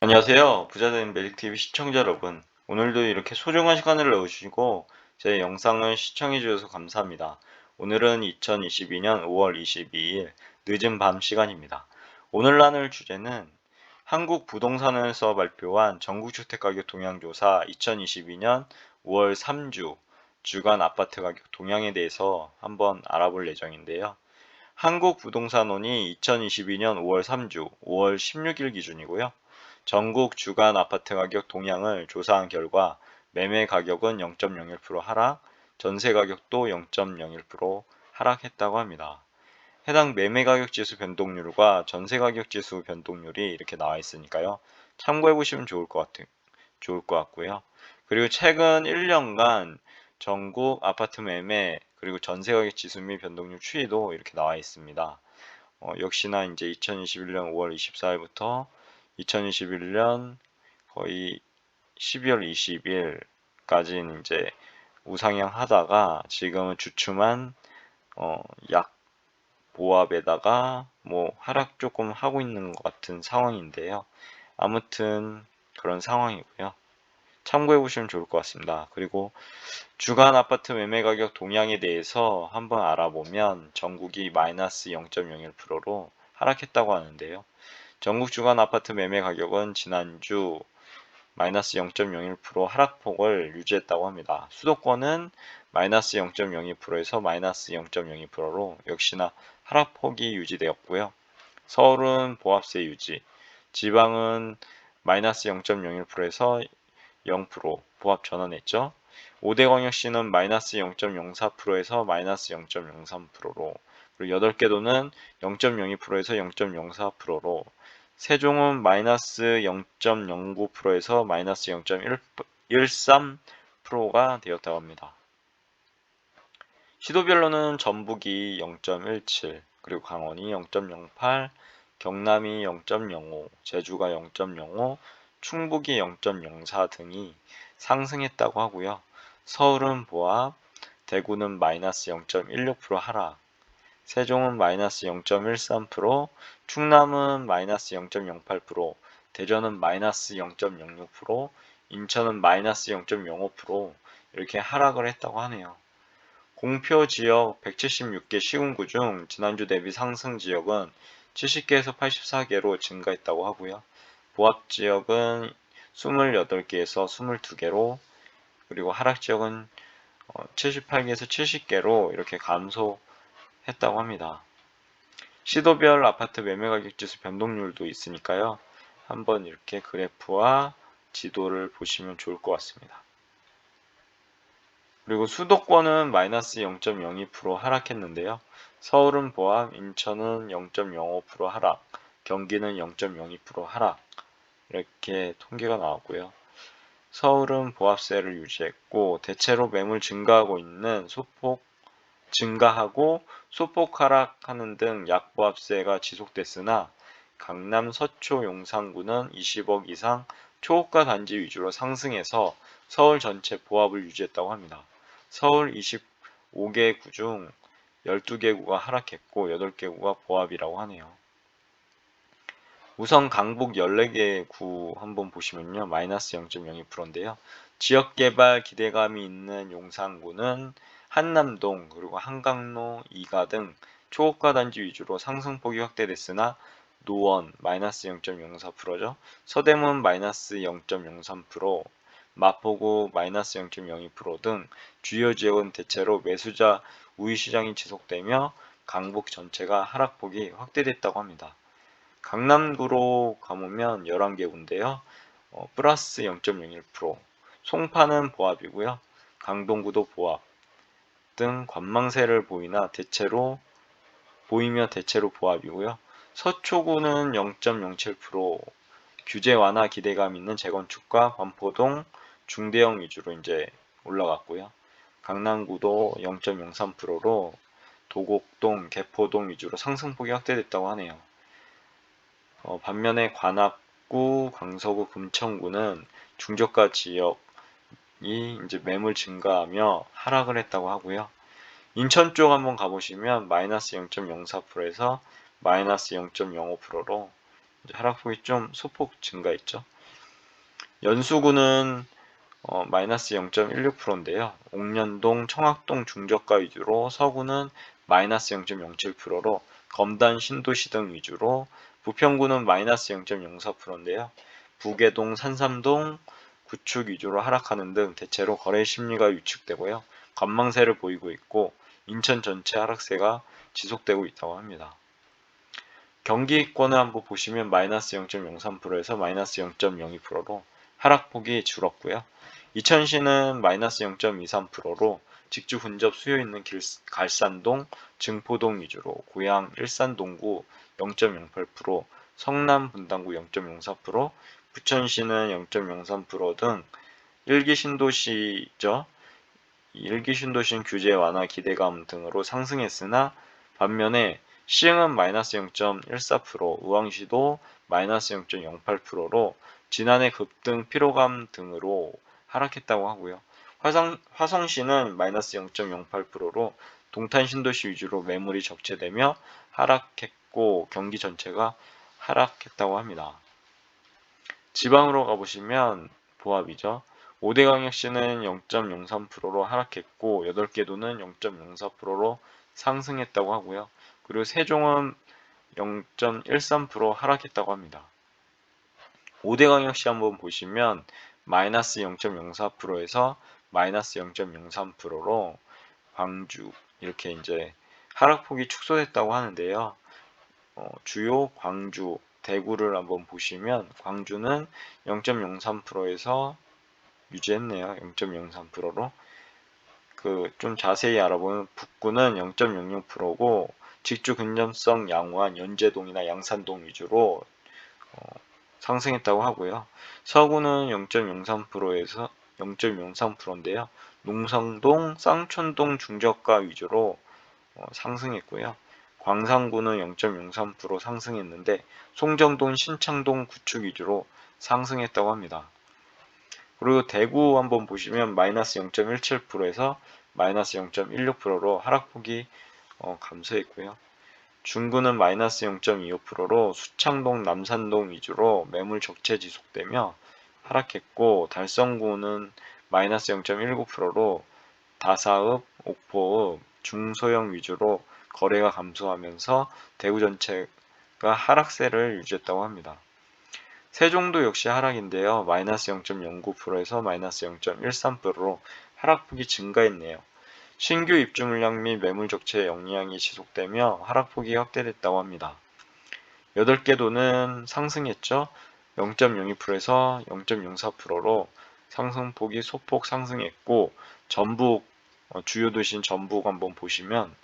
안녕하세요. 부자된 매직TV 시청자 여러분. 오늘도 이렇게 소중한 시간을 내주시고 제 영상을 시청해 주셔서 감사합니다. 오늘은 2022년 5월 22일 늦은 밤 시간입니다. 오늘 나눌 주제는 한국 부동산에서 발표한 전국주택가격 동향조사 2022년 5월 3주 주간 아파트 가격 동향에 대해서 한번 알아볼 예정인데요. 한국 부동산원이 2022년 5월 3주 5월 16일 기준이고요. 전국 주간 아파트 가격 동향을 조사한 결과 매매 가격은 0.01% 하락, 전세 가격도 0.01% 하락했다고 합니다. 해당 매매 가격 지수 변동률과 전세 가격 지수 변동률이 이렇게 나와 있으니까요. 참고해 보시면 좋을 것 같은 좋을 것 같고요. 그리고 최근 1년간 전국 아파트 매매 그리고 전세 가격 지수 및 변동률 추이도 이렇게 나와 있습니다. 어, 역시나 이제 2021년 5월 24일부터 2021년 거의 12월 20일까지는 이제 우상향 하다가 지금은 주춤한 어, 약 보합에다가 뭐 하락 조금 하고 있는 것 같은 상황인데요. 아무튼 그런 상황이고요. 참고해 보시면 좋을 것 같습니다. 그리고 주간 아파트 매매 가격 동향에 대해서 한번 알아보면 전국이 마이너스 0.01%로 하락했다고 하는데요. 전국 주간 아파트 매매 가격은 지난주 마이너스 0.01% 하락폭을 유지했다고 합니다. 수도권은 마이너스 0.02%에서 마이너스 0.02%로 역시나 하락폭이 유지되었고요. 서울은 보합세 유지, 지방은 마이너스 0.01%에서 0% 보합 전환했죠. 5대 광역시는 마이너스 0.04%에서 마이너스 0.03%로 그리고 8개 도는 0.02%에서 0.04%로 세종은 마이너스 0.09%에서 마이너스 0.13%가 되었다고 합니다. 시도별로는 전북이 0.17, 그리고 강원이 0.08, 경남이 0.05, 제주가 0.05, 충북이 0.04 등이 상승했다고 하고요. 서울은 보합, 대구는 마이너스 0.16% 하락, 세종은 마이너스 0.13%, 충남은 마이너스 0.08%, 대전은 마이너스 0.06%, 인천은 마이너스 0.05% 이렇게 하락을 했다고 하네요. 공표 지역 176개 시군구 중 지난주 대비 상승 지역은 70개에서 84개로 증가했다고 하고요. 보합 지역은 28개에서 22개로 그리고 하락 지역은 78개에서 어, 70개로 이렇게 감소 했다고 합니다. 시도별 아파트 매매 가격 지수 변동률도 있으니까요. 한번 이렇게 그래프와 지도를 보시면 좋을 것 같습니다. 그리고 수도권은 마이너스 0.02% 하락했는데요. 서울은 보합, 인천은 0.05% 하락, 경기는 0.02% 하락 이렇게 통계가 나왔고요. 서울은 보합세를 유지했고 대체로 매물 증가하고 있는 소폭 증가하고 소폭 하락하는 등 약보합세가 지속됐으나 강남 서초 용산구는 20억 이상 초호가 단지 위주로 상승해서 서울 전체 보합을 유지했다고 합니다. 서울 25개 구 중 12개 구가 하락했고 8개 구가 보합이라고 하네요. 우선 강북 14개 구 한번 보시면요. 마이너스 0.02%인데요. 지역개발 기대감이 있는 용산구는 한남동 그리고 한강로, 이가 등 초고가 단지 위주로 상승폭이 확대됐으나 노원 마이너스 0.04%죠. 서대문 마이너스 0.03%, 마포구 마이너스 0.02%등 주요 지역은 대체로 매수자 우위 시장이 지속되며 강북 전체가 하락폭이 확대됐다고 합니다. 강남구로 가보면 11개 군데요. 어, 플러스 0.01%, 송파는 보합이고요. 강동구도 보합, 등 관망세를 보이나 대체로 보이며 대체로 보합이고요. 서초구는 0.07% 규제 완화 기대감 있는 재건축과 반포동 중대형 위주로 이제 올라갔고요. 강남구도 0.03%로 도곡동, 개포동 위주로 상승폭이 확대됐다고 하네요. 어, 반면에 관악구, 광서구, 금천구는 중저가 지역 이 이제 매물 증가하며 하락을 했다고 하고요. 인천 쪽 한번 가보시면 마이너스 0.04%에서 마이너스 0.05%로 이제 하락폭이 좀 소폭 증가했죠. 연수구는 어, 마이너스 0.16%인데요. 옥년동, 청학동 중저가 위주로 서구는 마이너스 0.07%로 검단, 신도시 등 위주로 부평구는 마이너스 0.04%인데요. 부계동, 산삼동, 구축 위주로 하락하는 등 대체로 거래 심리가 위축되고요. 관망세를 보이고 있고 인천 전체 하락세가 지속되고 있다고 합니다. 경기권을 한번 보시면 마이너스 0.03%에서 마이너스 0.02%로 하락폭이 줄었고요. 이천시는 마이너스 0.23%로 직주 근접 수요 있는 길, 갈산동, 증포동 위주로 고양 일산동구 0.08%, 성남 분당구 0.04%, 부천시는 0.03%등 일기 신도시죠. 일기 신도시는 규제 완화 기대감 등으로 상승했으나 반면에 시흥은 마이너스 0.14%, 의왕시도 마이너스 0.08%로 지난해 급등 피로감 등으로 하락했다고 하고요. 화성, 화성시는 마이너스 0.08%로 동탄 신도시 위주로 매물이 적체되며 하락했고 경기 전체가 하락했다고 합니다. 지방으로 가보시면 보합이죠. 5대 광역시는 0.03%로 하락했고 8개 도는 0.04%로 상승했다고 하고요. 그리고 세종은 0.13% 하락했다고 합니다. 5대 광역시 한번 보시면 마이너스 0.04%에서 마이너스 0.03%로 광주 이렇게 이제 하락폭이 축소됐다고 하는데요. 어, 주요 광주, 대구를 한번 보시면 광주는 0.03%에서 유지했네요. 0.03%로. 그 좀 자세히 알아보면 북구는 0.06%고 직주 근접성 양호한 연제동이나 양산동 위주로 어, 상승했다고 하고요. 서구는 0.03%에서 0.03%인데요. 농성동, 쌍촌동 중저가 위주로 어, 상승했고요. 광산구는 0.03% 상승했는데 송정동, 신창동 구축 위주로 상승했다고 합니다. 그리고 대구 한번 보시면 마이너스 0.17%에서 마이너스 0.16%로 하락폭이 어, 감소했고요. 중구는 마이너스 0.25%로 수창동, 남산동 위주로 매물 적체 지속되며 하락했고 달성구는 마이너스 0.19%로 다사읍, 옥포읍, 중소형 위주로 거래가 감소하면서 대구 전체가 하락세를 유지했다고 합니다. 세종도 역시 하락인데요. 마이너스 0.09%에서 마이너스 0.13%로 하락폭이 증가했네요. 신규 입주 물량 및 매물 적체 영향이 지속되며 하락폭이 확대됐다고 합니다. 8개 도는 상승했죠. 0.02%에서 0.04%로 상승폭이 소폭 상승했고 전북 어, 주요 도시인 전북 한번 보시면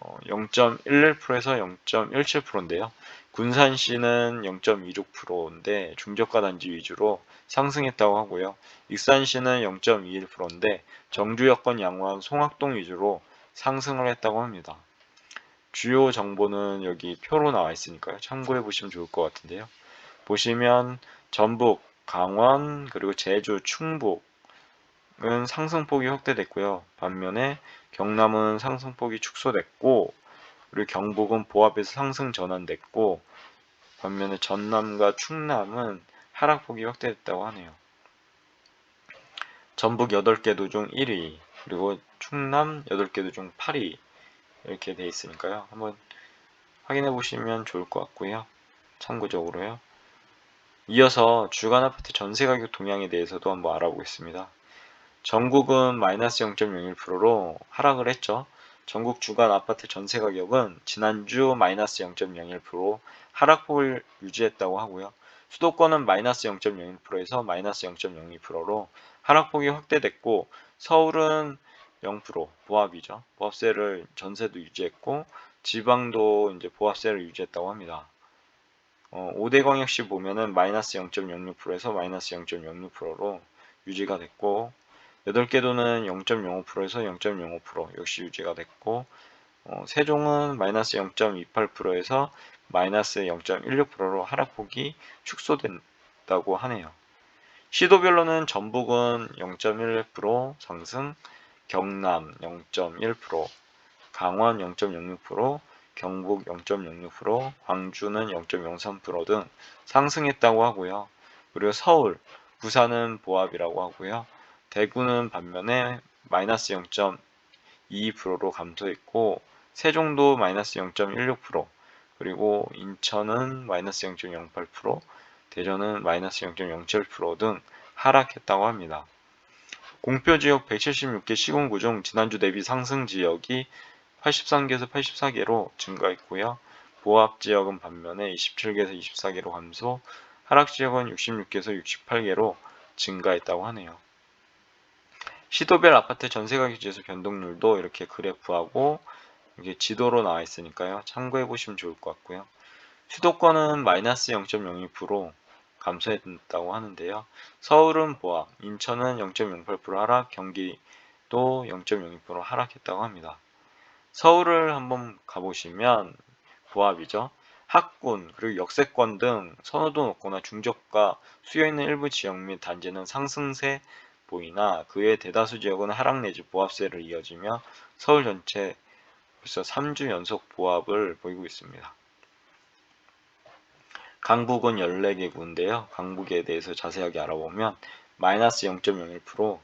0.11%에서 어, 0.17%인데요. 군산시는 0.26%인데 중저가 단지 위주로 상승했다고 하고요. 익산시는 0.21%인데 정주 여건 양호한 송악동 위주로 상승을 했다고 합니다. 주요 정보는 여기 표로 나와 있으니까요. 참고해 보시면 좋을 것 같은데요. 보시면 전북, 강원, 그리고 제주, 충북 은 상승폭이 확대됐고요. 반면에 경남은 상승폭이 축소됐고 그리고 경북은 보합에서 상승 전환됐고 반면에 전남과 충남은 하락폭이 확대됐다고 하네요. 전북 8개 도중 1위 그리고 충남 8개 도중 8위 이렇게 돼 있으니까요. 한번 확인해 보시면 좋을 것 같고요. 참고적으로요. 이어서 주간 아파트 전세 가격 동향에 대해서도 한번 알아보겠습니다. 전국은 마이너스 0.01%로 하락을 했죠. 전국 주간 아파트 전세 가격은 지난주 마이너스 0.01% 하락폭을 유지했다고 하고요. 수도권은 마이너스 0.01%에서 마이너스 0.02%로 하락폭이 확대됐고 서울은 0% 보합이죠. 보합세를 전세도 유지했고 지방도 이제 보합세를 유지했다고 합니다. 어, 5대 광역시 보면은 마이너스 0.06%에서 마이너스 0.06%로 유지가 됐고 8개 도는 0.05%에서 0.05% 역시 유지가 됐고 어, 세종은 마이너스 0.28%에서 마이너스 0.16%로 하락폭이 축소된다고 하네요. 시도별로는 전북은 0.1% 상승, 경남 0.1%, 강원 0.06%, 경북 0.06%, 광주는 0.03%등 상승했다고 하고요. 그리고 서울, 부산은 보합이라고 하고요. 대구는 반면에 마이너스 0.22%로 감소했고 세종도 마이너스 0.16% 그리고 인천은 마이너스 0.08% 대전은 마이너스 0.07%등 하락했다고 합니다. 공표 지역 176개 시군구 중 지난주 대비 상승 지역이 83개에서 84개로 증가했고요. 보합 지역은 반면에 27개에서 24개로 감소, 하락 지역은 66개에서 68개로 증가했다고 하네요. 시도별 아파트 전세 가격 지수 변동률도 이렇게 그래프하고 이게 지도로 나와 있으니까요. 참고해 보시면 좋을 것 같고요. 수도권은 마이너스 0.02% 감소했다고 하는데요. 서울은 보합, 인천은 0.08% 하락, 경기도 0.02% 하락했다고 합니다. 서울을 한번 가보시면 보합이죠. 학군 그리고 역세권 등 선호도 높거나 중저가 수요 있는 일부 지역 및 단지는 상승세 보이나 그의 대다수 지역은 하락 내지 보합세를 이어지며 서울 전체 벌써 3주 연속 보합을 보이고 있습니다. 강북은 14개 구인데요. 강북에 대해서 자세하게 알아보면 마이너스 0.01% 어,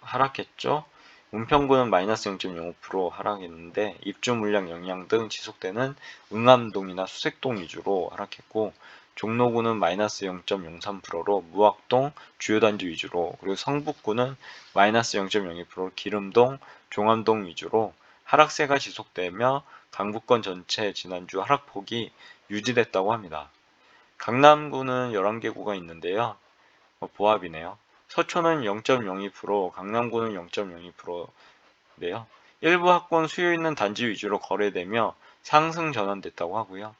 하락했죠. 은평구는 마이너스 0.05% 하락했는데 입주 물량 영향 등 지속되는 응암동이나 수색동 위주로 하락했고 종로구는 마이너스 0.03%로 무학동 주요 단지 위주로 그리고 성북구는 마이너스 0.02% 기름동 종암동 위주로 하락세가 지속되며 강북권 전체 지난주 하락폭이 유지됐다고 합니다. 강남구는 11개 구가 있는데요. 어, 보합이네요. 서초는 0.02%, 강남구는 0.02%인데요. 일부 학권 수요 있는 단지 위주로 거래되며 상승 전환됐다고 하고요.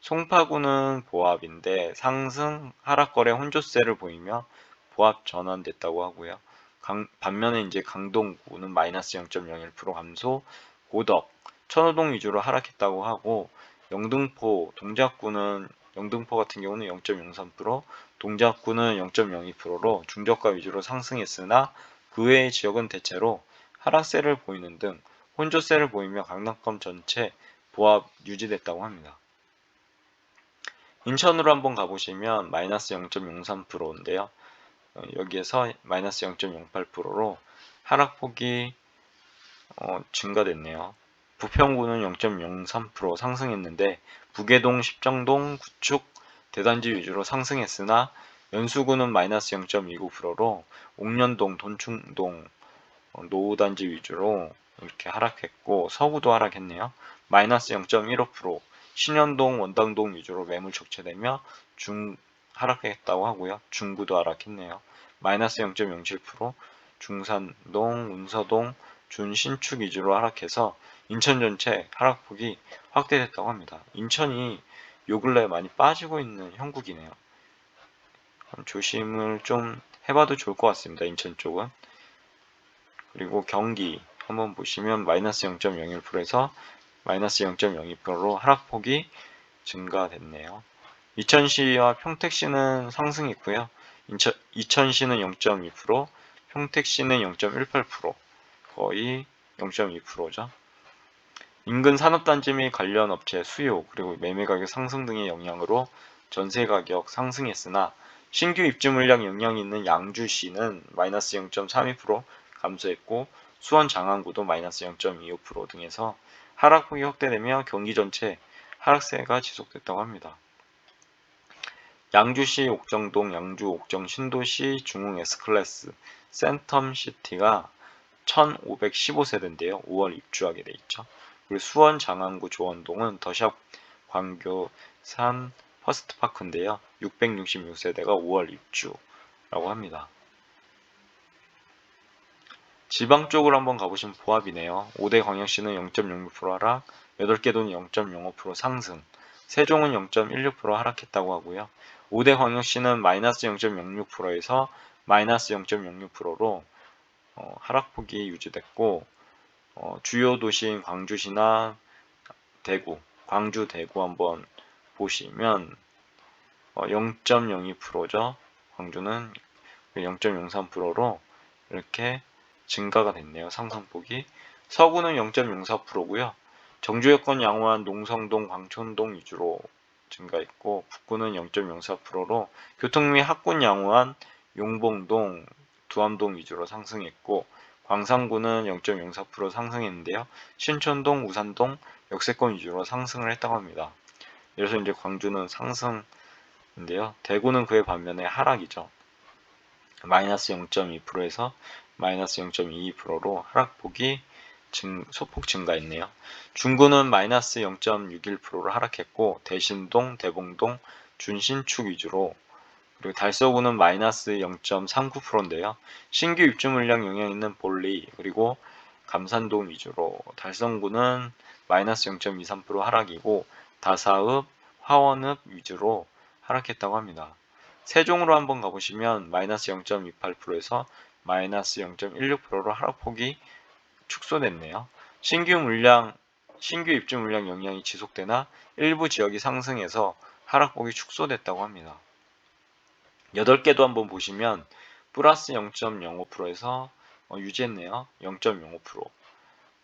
송파구는 보합인데 상승 하락 거래 혼조세를 보이며 보합 전환됐다고 하고요. 강, 반면에 이제 강동구는 마이너스 0.01% 감소, 고덕, 천호동 위주로 하락했다고 하고 영등포, 동작구는 영등포 같은 경우는 0.03%, 동작구는 0.02%로 중저가 위주로 상승했으나 그 외의 지역은 대체로 하락세를 보이는 등 혼조세를 보이며 강남권 전체 보합 유지됐다고 합니다. 인천으로 한번 가보시면 마이너스 0.03%인데요. 어, 여기에서 마이너스 0.08%로 하락폭이 어, 증가됐네요. 부평구는 0.03% 상승했는데 부계동, 십정동, 구축, 대단지 위주로 상승했으나 연수구는 마이너스 0.29%로 옥년동, 돈충동, 어, 노후단지 위주로 이렇게 하락했고 서구도 하락했네요. 마이너스 0.15% 신현동, 원당동 위주로 매물 적체되며 중 하락했다고 하고요. 중구도 하락했네요. 마이너스 0.07% 중산동, 운서동, 준신축 위주로 하락해서 인천 전체 하락폭이 확대됐다고 합니다. 인천이 요 근래 많이 빠지고 있는 형국이네요. 조심을 좀 해봐도 좋을 것 같습니다. 인천 쪽은. 그리고 경기 한번 보시면 마이너스 0.01%에서 마이너스 0.02%로 하락폭이 증가됐네요. 이천시와 평택시는 상승했고요. 인천, 이천시는 0.2%, 평택시는 0.18%, 거의 0.2%죠. 인근 산업단지 및 관련 업체 수요 그리고 매매 가격 상승 등의 영향으로 전세 가격 상승했으나 신규 입주 물량 영향이 있는 양주시는 마이너스 0.32% 감소했고 수원 장안구도 마이너스 0.25% 등에서 하락폭이 확대되며 경기 전체 하락세가 지속됐다고 합니다. 양주시 옥정동, 양주 옥정 신도시 중흥 S클래스 센텀시티가 1515세대인데요. 5월 입주하게 돼 있죠. 그리고 수원 장안구 조원동은 더샵 광교산 퍼스트파크인데요. 666세대가 5월 입주라고 합니다. 지방 쪽으로 한번 가보시면 보합이네요. 5대 광역시는 0.06% 하락, 8개 도는 0.05% 상승, 세종은 0.16% 하락했다고 하고요. 5대 광역시는 마이너스 0.06%에서 마이너스 0.06%로 어, 하락폭이 유지됐고 어, 주요 도시인 광주시나 대구, 광주, 대구 한번 보시면 어, 0.02%죠. 광주는 0.03%로 이렇게 증가가 됐네요. 상승폭이. 서구는 0.04%고요. 정주 여건 양호한 농성동, 광천동 위주로 증가했고 북구는 0.04%로 교통 및 학군 양호한 용봉동, 두암동 위주로 상승했고 광산구는 0.04% 상승했는데요. 신촌동, 우산동, 역세권 위주로 상승을 했다고 합니다. 그래서 이제 광주는 상승인데요. 대구는 그에 반면에 하락이죠. 마이너스 0.2%에서 마이너스 0.22%로 하락폭이 증, 소폭 증가했네요. 중구는 마이너스 0.61%로 하락했고 대신동, 대봉동, 준신축 위주로 그리고 달서구는 마이너스 0.39%인데요. 신규 입주 물량 영향 있는 볼리 그리고 감산동 위주로 달성구는 마이너스 0.23% 하락이고 다사읍, 화원읍 위주로 하락했다고 합니다. 세종으로 한번 가보시면 마이너스 0.28%에서 마이너스 0.16%로 하락폭이 축소됐네요. 신규 물량, 신규 입주 물량 영향이 지속되나 일부 지역이 상승해서 하락폭이 축소됐다고 합니다. 8개도 한번 보시면 플러스 0.05%에서 어, 유지했네요. 0.05%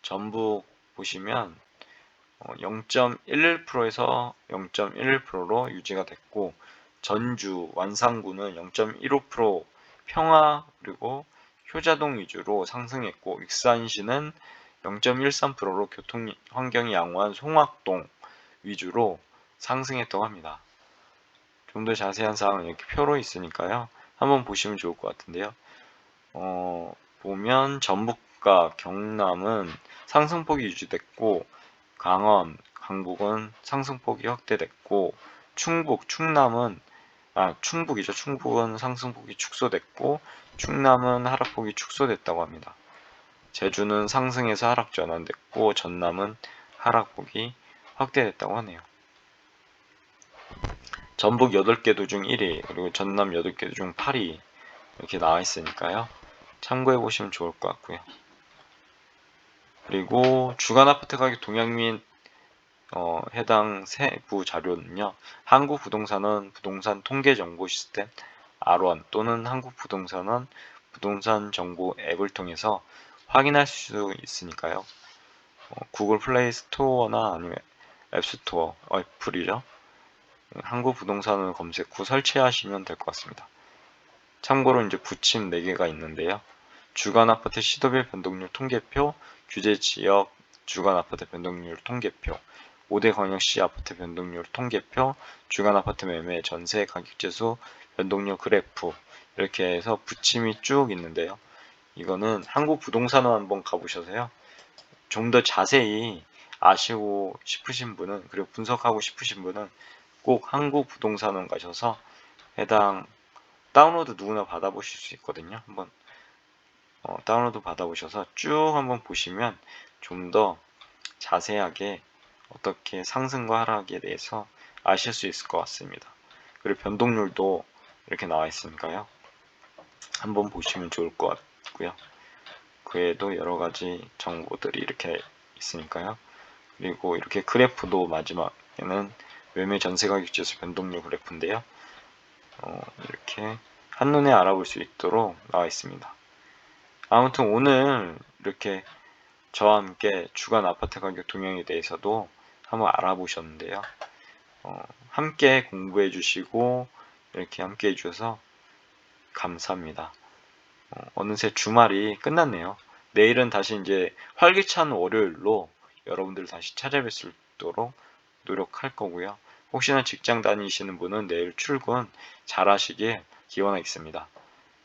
전북 보시면 어, 0.11%에서 0.11%로 유지가 됐고 전주 완산구는 0.15% 평화 그리고 효자동 위주로 상승했고 익산시는 0.13%로 교통 환경이 양호한 송악동 위주로 상승했다고 합니다. 좀 더 자세한 사항은 이렇게 표로 있으니까요. 한번 보시면 좋을 것 같은데요. 어, 보면 전북과 경남은 상승폭이 유지됐고 강원, 강북은 상승폭이 확대됐고 충북, 충남은 아, 충북이죠. 충북은 상승폭이 축소됐고 충남은 하락폭이 축소됐다고 합니다. 제주는 상승에서 하락 전환됐고 전남은 하락폭이 확대됐다고 하네요. 전북 8개 도 중 1위 그리고 전남 8개 도 중 8위 이렇게 나와 있으니까요. 참고해 보시면 좋을 것 같고요. 그리고 주간 아파트 가격 동향 및 어, 해당 세부 자료는요. 한국부동산은 부동산 통계 정보 시스템 R1 또는 한국부동산은 부동산 정보 앱을 통해서 확인할 수 있으니까요. 어, 구글 플레이 스토어나 아니면 앱스토어 어플이죠. 한국부동산을 검색 후 설치하시면 될 것 같습니다. 참고로 이제 부침 4개가 있는데요. 주간 아파트 시도별 변동률 통계표, 규제 지역 주간 아파트 변동률 통계표, 5대 광역시 아파트 변동률 통계표, 주간 아파트 매매 전세 가격지수 변동률 그래프 이렇게 해서 부침이 쭉 있는데요. 이거는 한국 부동산원 한번 가보셔서요. 좀 더 자세히 아시고 싶으신 분은 그리고 분석하고 싶으신 분은 꼭 한국 부동산원 가셔서 해당 다운로드 누구나 받아보실 수 있거든요. 한번 어, 다운로드 받아보셔서 쭉 한번 보시면 좀 더 자세하게 어떻게 상승과 하락에 대해서 아실 수 있을 것 같습니다. 그리고 변동률도 이렇게 나와 있으니까요. 한번 보시면 좋을 것 같고요. 그 외에도 여러 가지 정보들이 이렇게 있으니까요. 그리고 이렇게 그래프도 마지막에는 매매 전세 가격 지수 변동률 그래프인데요. 어, 이렇게 한눈에 알아볼 수 있도록 나와 있습니다. 아무튼 오늘 이렇게 저와 함께 주간 아파트 가격 동향에 대해서도 한번 알아보셨는데요. 어, 함께 공부해 주시고 이렇게 함께 해주셔서 감사합니다. 어, 느새 주말이 끝났네요. 내일은 다시 이제 활기찬 월요일로 여러분들 다시 찾아뵐 수 있도록 노력할 거고요. 혹시나 직장 다니시는 분은 내일 출근 잘 하시길 기원하겠습니다.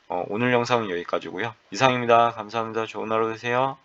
어, 오늘 영상은 여기까지고요. 이상입니다. 감사합니다. 좋은 하루 되세요.